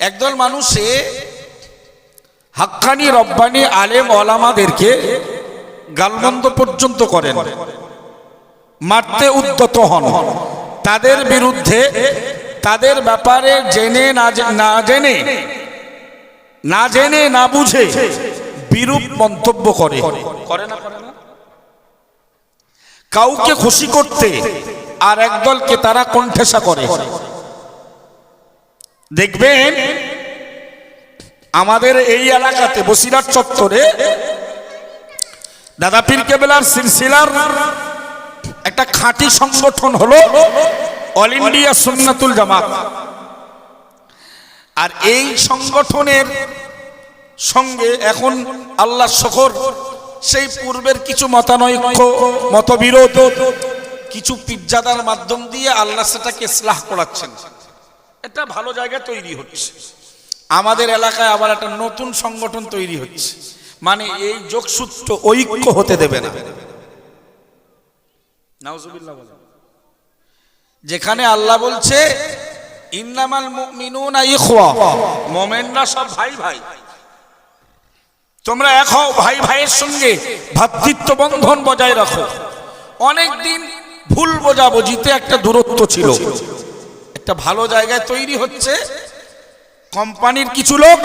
একদল মানুষে হাক্কানি রব্বানি আলেম ওলামাদেরকে গালমন্দ পর্যন্ত করেন। মারতে উদ্যত হন। তাদের বিরুদ্ধে তাদের ব্যাপারে জেনে না জেনে না জেনে না বুঝে বিরূপ মন্তব্য করে। করে করে না। কাউকে খুশি করতে আর একদলকে তারা কণ্ঠেসা করে। দেখবেন, আমাদের এই এলাকাতে বসিরাট চত্বরে দাদা পীর কেবেলার সিলসিলার একটা খাঁটি সংগঠন হলো অল ইন্ডিয়া সুন্নাতুল জামাত। আর এই সংগঠনের সঙ্গে এখন আল্লাহ শকর, সেই পূর্বের কিছু মতানৈক্য, মতবিরোধ, কিছু পিজ্জাদার মাধ্যম দিয়ে আল্লাহ সেটাকে ইসলাহ করাচ্ছেন। এটা ভালো জায়গা তৈরি হচ্ছে। আমাদের এলাকায় আবার একটা নতুন সংগঠন তৈরি হচ্ছে। মানে এই যোগসূত্র ঐক্য হতে দেবে না। যেখানে আল্লাহ বলছে ইন্নামাল মুমিনুনা ইখওয়া। মোমেনরা সব ভাই ভাই। তোমরা এক হও ভাই ভাইয়ের সঙ্গে ভ্রাতৃত্ব বন্ধন বজায় রাখো। অনেক দিন ভুল বোঝাবুঝিতে একটা দূরত্ব ছিল। একটা ভালো জায়গায় তৈরি হচ্ছে, কোম্পানির কিছু লোক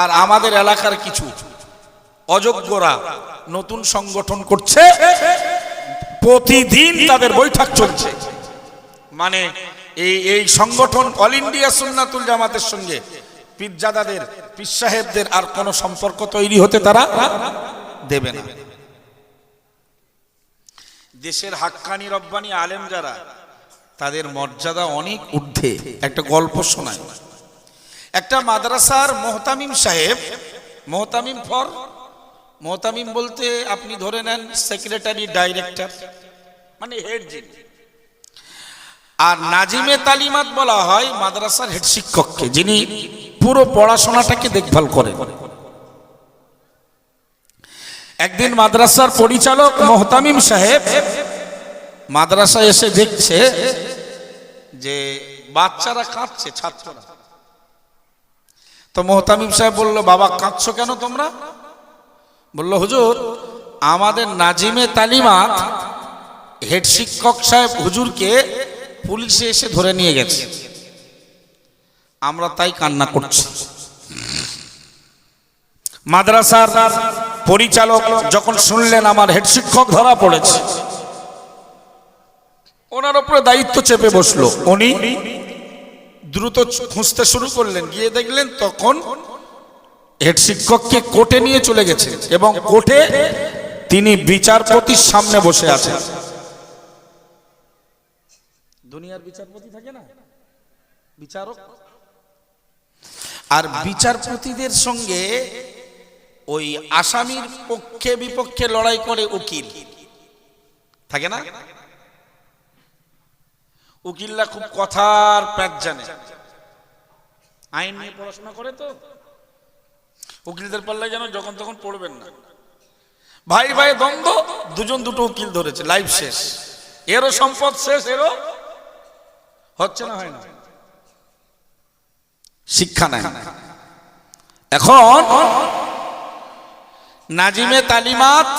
আর আমাদের এলাকার কিছু অযোগ্যরা নতুন সংগঠন করছে, প্রতিদিন তাদের বৈঠক চলছে। মানে এই এই সংগঠন অল ইন্ডিয়া সুন্নাতুল জামাতের সঙ্গে পীরজাদাদের, পীর সাহেবদের আর কোনো সম্পর্ক তৈরি হতে তারা দেবে না। দেশের হাক্কানি রব্বানি আলেম যারা তাদের মর্যাদা অনেক ঊর্ধ্বে। একটা গল্প শোনায়। একটা মাদ্রাসার মোহতামিম সাহেব মোহতামিম ফর মোহতামিম বলতে আপনি ধরে নেন সেক্রেটারি ডাইরেক্টর মানে হেড যিনি। আর নাজিমে তালিমাত বলা হয় মাদ্রাসার হেড শিক্ষককে যিনি পুরো পড়াশোনাটাকে দেখভাল করেন। একদিন মাদ্রাসার পরিচালক মোহতামিম সাহেব মাদ্রাসায় এসে দেখছে যে বাচ্চারা কাঁদছে, ছাত্ররা। তো মোহতামিম সাহেব বলল, বাবা, কাঁদছো কেন তোমরা? বলল, হুজুর, আমাদের নাজিমে তালিমাত হেড শিক্ষক সাহেব হুজুরকে পুলিশে এসে ধরে নিয়ে গেছে। আমরা তাই কান্না করছি। মাদ্রাসার পরিচালক যখন শুনলেন, আমার হেড শিক্ষক ধরা পড়েছে। ওনার উপরে দায়িত্ব চেপে বসল। উনি দ্রুত খুঁজতে শুরু করলেন। গিয়ে দেখলেন তখন হেড শিক্ষককে কোর্টে নিয়ে চলে গেছে এবং কোর্টে তিনি বিচারপতির সামনে বসে আছেন। দুনিয়ার বিচারপতি থাকে না? বিচারক। আর বিচারপতিদের সঙ্গে ওই আসামির পক্ষে বিপক্ষে লড়াই করে উকিল। থাকে না? উকিলরা খুব কথার প্যাট জানে। আইন নিয়ে পড়াশোনা করে তো। উকিলদের পাল্লায় যেন যখন তখন পড়বেন না। ভাই ভাই দ্বন্দ্ব দুজন দুটো উকিল ধরেছে লাইফ শেষ। এরও সম্পদ শেষ এরও হচ্ছে না হয় না। শিক্ষা নাই। এখন নাজিমে তালিমাত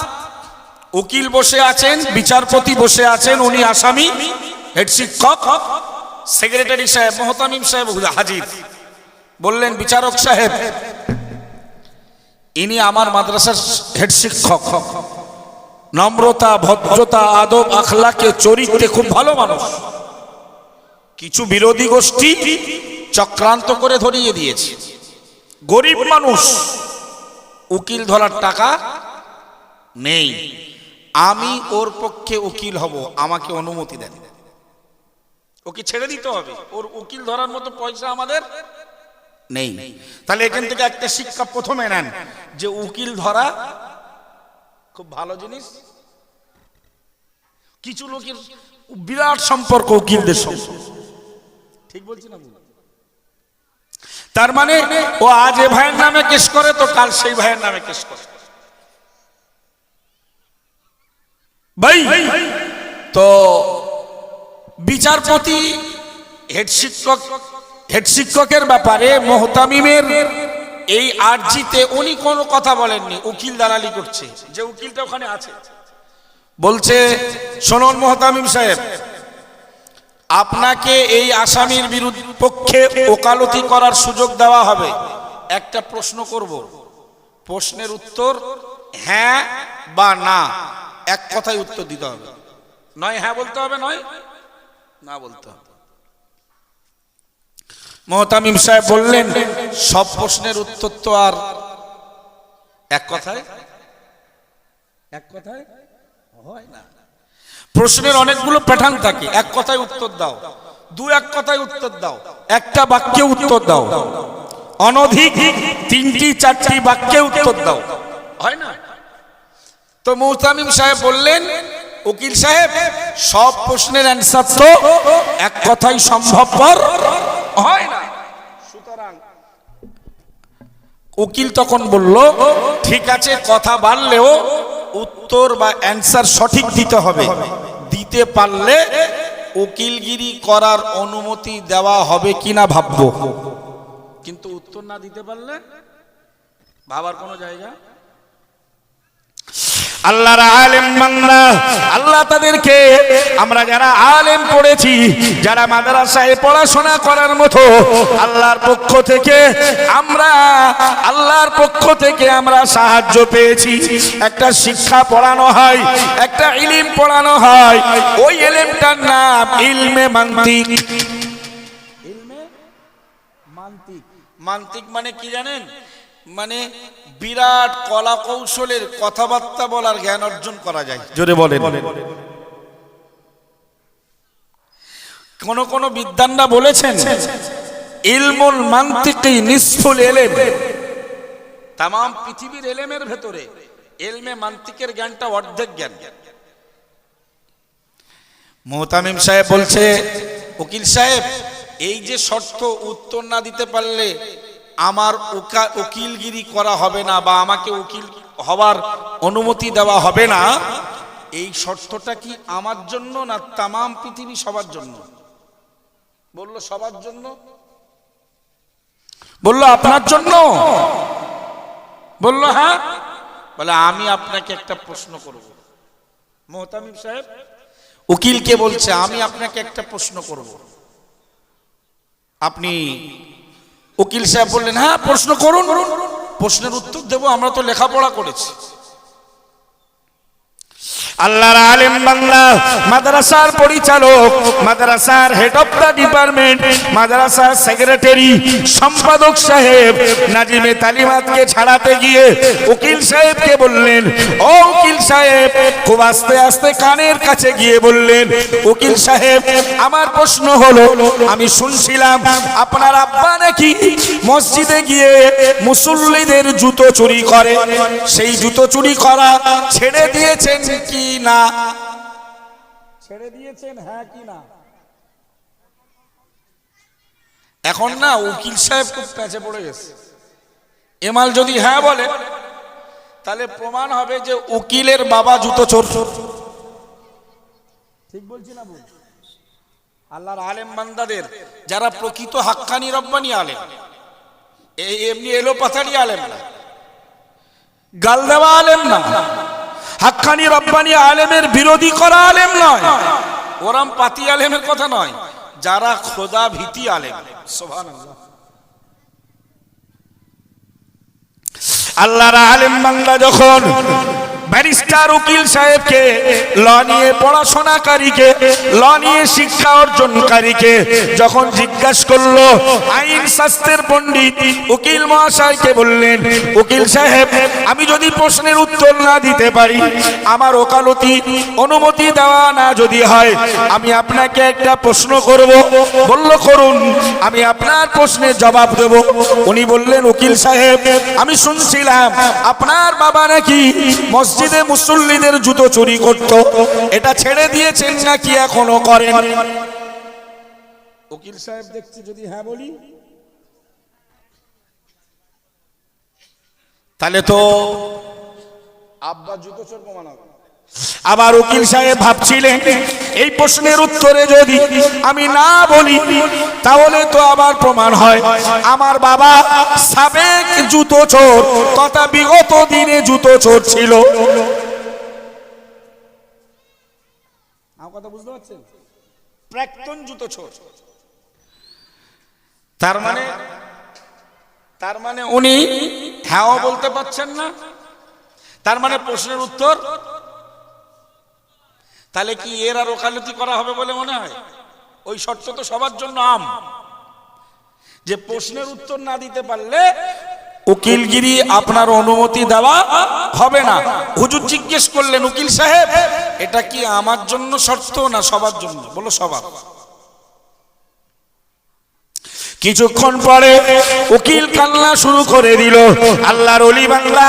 উকিল বসে আছেন বিচারপতি বসে আছেন উনি আসামি। হেড শিক্ষক, সেক্রেটারি সাহেব, মোহতামিম সাহেব হাজির। বললেন, বিচারক সাহেব, ইনি আমার মাদ্রাসার হেড শিক্ষক। নম্রতা, ভদ্রতা, আদব, আখলাকে, চরিত্রে খুব ভালো মানুষ। কিছু বিরোধী গোষ্ঠী চক্রান্ত করে ধরিয়ে দিয়েছে। গরিব মানুষ, উকিল ধরার টাকা নেই। আমি ওর পক্ষে উকিল হব, আমাকে অনুমতি দেন। ওকে ছেড়ে দিতে হবে। ওর উকিল ধরার মতো পয়সা আমাদের নেই। তাহলে এখান থেকে একটা শিক্ষা প্রথমে নেন। যে উকিল ধরা খুব ভালো জিনিস। কিছু লোকের বিরাট সম্পর্ক উকিলদের সঙ্গে। ঠিক বলছি না তার মানে ও আজ এ ভাইয়ের নামে কেস করে তো কাল সেই ভাইয়ের নামে কেস করে। ভাই তো বিচারপতি, হেড শিক্ষক, হেড শিক্ষকের ব্যাপারে মোহতামিমের এই আর্জিতে উনি কোনো কথা বলেননি, উকিল দালালি করছে। যে উকিলটা ওখানে আছে। বলছে, শোনন মোহতামিম সাহেব, আপনাকে এই আসামির বিরুদ্ধে পক্ষে ওকালতি করার সুযোগ দেওয়া হবে। একটা প্রশ্ন করব। প্রশ্নের উত্তর হ্যাঁ বা না। এক কথায় উত্তর দিতে হবে। নয় হ্যাঁ বলতে হবে, নয়? না বলতে। হবে মোহতামিম সাহেব বললেন, সব প্রশ্নের উত্তর তো আর এক কথায়? এক কথায়? হয় না। প্রশ্নের অনেকগুলো প্যাটার্ন থাকে, এক কথায় উত্তর দাও। দু এক কথায় উত্তর দাও, একটা বাক্যে উত্তর দাও। অনধিক তিনটি, চারটি বাক্যে উত্তর দাও। হয় না? তো মুহতামিম সাহেব বললেন উকিল সাহেব, সব প্রশ্নের অ্যান্সার তো এক কথাই সম্ভবপর হয় না। সুতরাং উকিল তখন বলল, ঠিক আছে, কথা বাড়লেও উত্তর বা অ্যান্সার সঠিক দিতে হবে। দিতে পারলে উকিলগিরি করার অনুমতি দেওয়া হবে কিনা ভাববো। কিন্তু উত্তর না দিতে পারলে ভাবার কোনো জায়গা আল্লাহর আলেম বাংলা আল্লাহ তাদেরকে আমরা যারা আলেম পড়েছি, যারা মাদ্রাসায় পড়াশোনা করার মতো, আল্লাহর পক্ষ থেকে আমরা, আল্লাহর পক্ষ থেকে আমরা সাহায্য পেয়েছি। একটা শিক্ষা পড়ানো হয়, একটা ইলিম পড়ানো হয়। ওই ইলিমটার নাম ইলমে মান্তিক। ইলমে মান্তিক। মান্তিক মানে কি জানেন? মানে বিরাট কলা কৌশলের কথাবার্তা বলার জ্ঞান অর্জন করা যায়। জোরে বলেন। কোন কোন বিদ্যানরা বলেছেন ইলমুল মান্তিকি নিসফুল এলেম। তাম পৃথিবীর এলেমের ভেতরে এলমে মান্তিকের জ্ঞানটা অর্ধেক জ্ঞান। মোহতামিম সাহেব বলছে উকিল সাহেব এই যে শর্ত উত্তর না দিতে পারলে আমার উকা- উকিলগিরি করা হবে না বা আমাকে উকিল হওয়ার অনুমতি দেওয়া হবে না, এই শর্তটা কি আমার জন্য না তামাম পৃথিবী সবার জন্য? বলল, সবার জন্য। বলল, আপনার জন্য। বলল হ্যাঁ। বলে, আমি আপনাকে একটা প্রশ্ন করব। মোহতামিম সাহেব, উকিলকে বলছে, আমি আপনাকে একটা প্রশ্ন করব। আপনি উকিল সাহেব বললেন হ্যাঁ প্রশ্ন করুন। প্রশ্নের উত্তর দেব আমরা তো লেখাপড়া করেছি। আল্লাহর আলেম বাংলা, মাদ্রাসার পরিচালক, মাদ্রাসার হেড অফ দ্য ডিপার্টমেন্ট মাদ্রাসার সেক্রেটারি সম্পাদক সাহেব, নাজিমে তালিমাতকে ছাড়াতে গিয়ে উকিল সাহেবকে বললেন, ও উকিল সাহেব, খুব আস্তে আস্তে কানের কাছে গিয়ে বললেন, উকিল সাহেব, আমার প্রশ্ন হলো, আমি শুনছিলাম আপনার আব্বা নাকি মসজিদে গিয়ে মুসল্লিদের জুতো চুরি করে? সেই জুতো চুরি করা ছেড়ে দিয়েছেন কি না ছেড়ে দিয়েছেন হ্যাঁ কি না এখন না উকিল সাহেব খুব প্যাঁচে পড়ে গেছে। এমাল যদি হ্যাঁ বলে তাহলে প্রমাণ হবে যে উকিলের বাবা জুতো চোর। ঠিক বলছি না বল আল্লাহর আলেম বান্দাদের যারা প্রকৃত হাক্কানি রব্বানি আলেম এই এমনি এলো পাথারি আলেম না। গাল দেওয়া আলেম না। হাক্কানি রব্বানি আলেমের বিরোধী করা আলেম নয়। ওরাম পাতি আলেমের কথা নয়, যারা খোদা ভীতি আলেম। সুবহানাল্লাহ। আল্লাহর আলেম বাংলা যখন ব্যারিস্টার উকিল সাহেবকে, ল নিয়ে পড়াশোনাকারীকে, ল নিয়ে শিক্ষা অর্জনকারীকে যখন জিজ্ঞাসা করল, আইন শাস্ত্রের পণ্ডিত, উকিল মহাশয়কে বললেন, উকিল সাহেব, আমি যদি প্রশ্নের উত্তর না দিতে পারি, আমার ওকালতি অনুমতি দেওয়া না যদি হয়, আমি আপনাকে একটা প্রশ্ন করব। বলল, করুন, আমি আপনার প্রশ্নের জবাব দেব। উনি বললেন, উকিল সাহেব, আমি শুনছিলাম, আপনার বাবা নাকি মসজিদে মুসল্লিদের জুতো চুরি করত। এটা ছেড়ে দিয়েছেন নাকি এখনও করেন? উকিল সাহেব দেখছি যদি হ্যাঁ বলি। তাহলে তো আব্বা জুতো চোর প্রমাণ। আবার উকিল সাহেব ভাবছিলেন এই প্রশ্নের উত্তরে যদি আমি না বলি তাহলে তো আবার প্রমাণ হয়। আমার বাবা সাবেক জুতো চোর তথা বিগত দিনে জুতো চোর ছিল। কথা বুঝতে পারছেন? প্রাক্তন জুতো চোর। তার মানে তার মানে উনি হ্যাঁ বলতে পারছেন না। তার মানে প্রশ্নের উত্তর তাহলে কি এর আর ওকালতি করা হবে বলে মনে হয়? ওই শর্ত তো সবার জন্য আম। যে প্রশ্নের উত্তর না দিতে পারলে উকিলগিরি আপনার অনুমতি দেওয়া হবে না। হুজুর জিজ্ঞেস করলেন, উকিল সাহেব, এটা কি আমার জন্য শর্ত না সবার জন্য? বলো সবার। কিছুক্ষণ পরে উকিল কান্না শুরু করে দিল। আল্লাহর অলি বাংলা,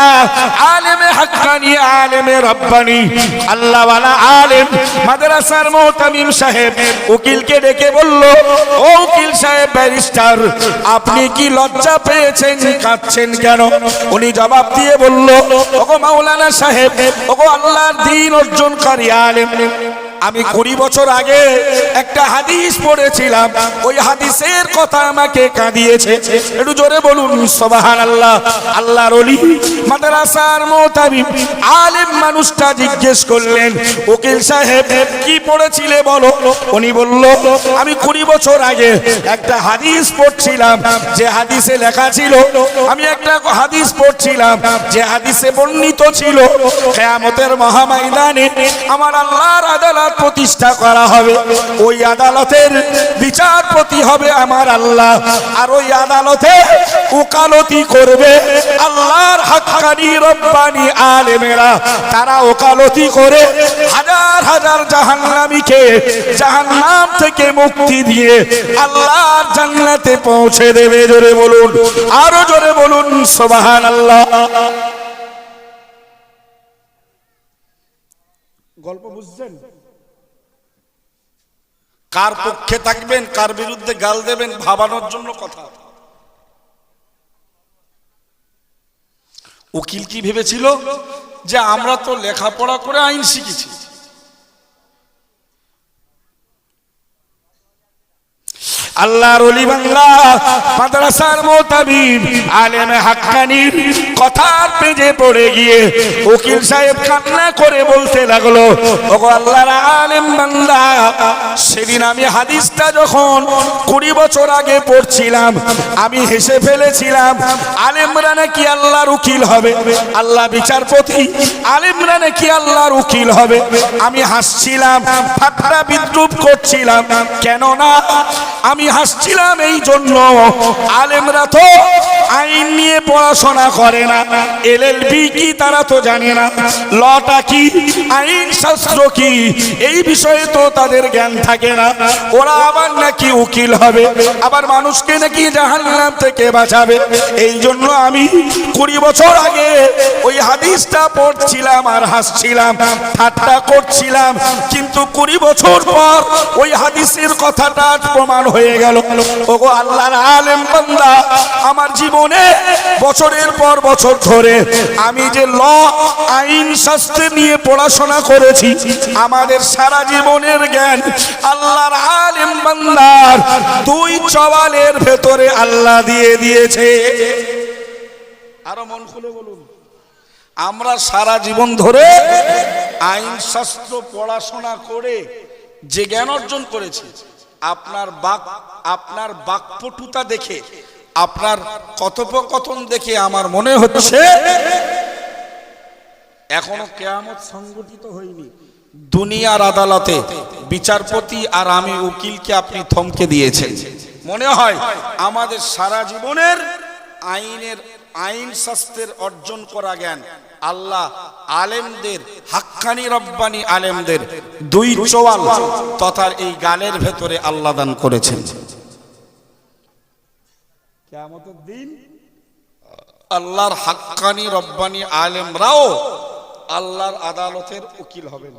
আলেমে হাক্কানি, আলেমে রব্বানি। আল্লাহওয়ালা আলেম, মাদ্রাসার মোহতামিম সাহেব উকিলকে ডেকে বলল, ও উকিল সাহেব ব্যারিস্টার, আপনি কি লজ্জা পেয়েছেন, কাঁদছেন কেন? উনি জবাব দিয়ে বলল, ওগো মাওলানা সাহেব, ওগো আল্লাহর দিন অর্জনকারী আলেম। আমি কুড়ি বছর আগে একটা হাদিস পড়েছিলাম। ওই হাদিসের কথা আমাকে কাঁদিয়েছে। একটু জোরে বলুন সবাহান আল্লাহ আল্লাহর অলি মাদ্রাসার মোতাবিব আলেম মানুষটা জিজ্ঞেস করলেন, উকিল সাহেব, কি পড়েছিলে বলো? উনি বলল, আমি কুড়ি বছর আগে একটা হাদিস পড়ছিলাম। যে হাদিসে লেখা ছিল, আমি একটা হাদিস পড়ছিলাম। যে হাদিসে বর্ণিত ছিল, কেয়ামতের মহাময়দানে আমার আল্লাহর আদালত প্রতিষ্ঠা করা হবে। ওই আদালতের বিচারপতি হবে আমার আল্লাহ। আর ওই আদালতে ওকালতি করবে আল্লাহর হাক্কানি রব্বানি আলেমেরা। তারা ওকালতি করে হাজার হাজার জাহান্নামীকে জাহান্নাম থেকে মুক্তি দিয়ে আল্লাহর জান্নাতে পৌঁছে দেবে। জোরে বলুন, আরও জোরে বলুন সোবাহান আল্লাহ গল্প বুঝছেন? কার পক্ষে থাকবেন, কার বিরুদ্ধে গাল দেবেন, ভাবানোর জন্য কথা। উকিল কি ভেবেছিল? যে আমরা তো লেখাপড়া করে আইন শিখেছি। আল্লাহর অলি বাংলা, মাদ্রাসার মোতাবিব আলেমে হাক্কানির কথার পেজে পড়ে গিয়ে উকিল সাহেব কান্না করে বলতে লাগল, ওগো আল্লাহর আলেম বাংলা সেদিন আমি হাদিসটা যখন কুড়ি বছর আগে পড়ছিলাম, আমি হেসে ফেলেছিলাম, আলেমরা নাকি আল্লাহর উকিল হবে? আল্লাহ বিচারপতি, আলেমরা নাকি আল্লাহর উকিল হবে? আমি হাসছিলাম ঠাট্টা বিদ্রুপ করছিলাম, কেননা আমি হাসছিলাম এই জন্য আলেমরা তো আইন নিয়ে পড়াশোনা করে না। এল এল এলএলবি কি তারা তো জানে না। লটা কি? আইন শাস্ত্র কি? এই বিষয়ে তো তাদের জ্ঞান থাকে না। ওরা আবার নাকি উকিল হবে। আবার মানুষকে নাকি জাহান্নাম থেকে বাঁচাবে। এই জন্য আমি কুড়ি বছর আগে ওই হাদিসটা পড়ছিলাম আর হাসছিলাম, ঠাট্টা করছিলাম। কিন্তু কুড়ি বছর পর ওই হাদিসের কথাটা প্রমাণ হয়ে গেল। ওগো আল্লাহর আলেম বান্দা, আমার জীবনে বছরের পর বছর ধরে আমি যে ল, আইন, শাস্ত্র নিয়ে পড়াশোনা করেছি, আমাদের সারা জীবনের জ্ঞান আল্লাহর আলেম বান্দার দুই চওয়ালের ভেতরে আল্লাহ দিয়ে দিয়েছে। আরও মন খুলে বলুন। আমরা সারা জীবন ধরে আইন, শাস্ত্র, পড়াশোনা করে যে জ্ঞান অর্জন করেছি আপনার বাক, আপনার বাকপটুতা দেখে, আপনার কথোপকথন দেখে আমার মনে হচ্ছে, এখনও কেয়ামত সংগঠিত হয়নি। দুনিয়ার আদালতে বিচারপতি আর আমি উকিলকে আপনি থমকে দিয়েছেন। মনে হয় আমাদের সারা জীবনের আইনের আইন শাস্ত্রের অর্জন করা জ্ঞান। আল্লাহ আলেমদের হাক্কানি রব্বানি আলেমদের দুই চোয়াল তথা এই গানের ভেতরে আল্লাহ দান করেছেন। কেয়ামতের দিন আল্লাহর হাক্কানি রব্বানি আলেমরাও আল্লাহর আদালতের উকিল হবেন।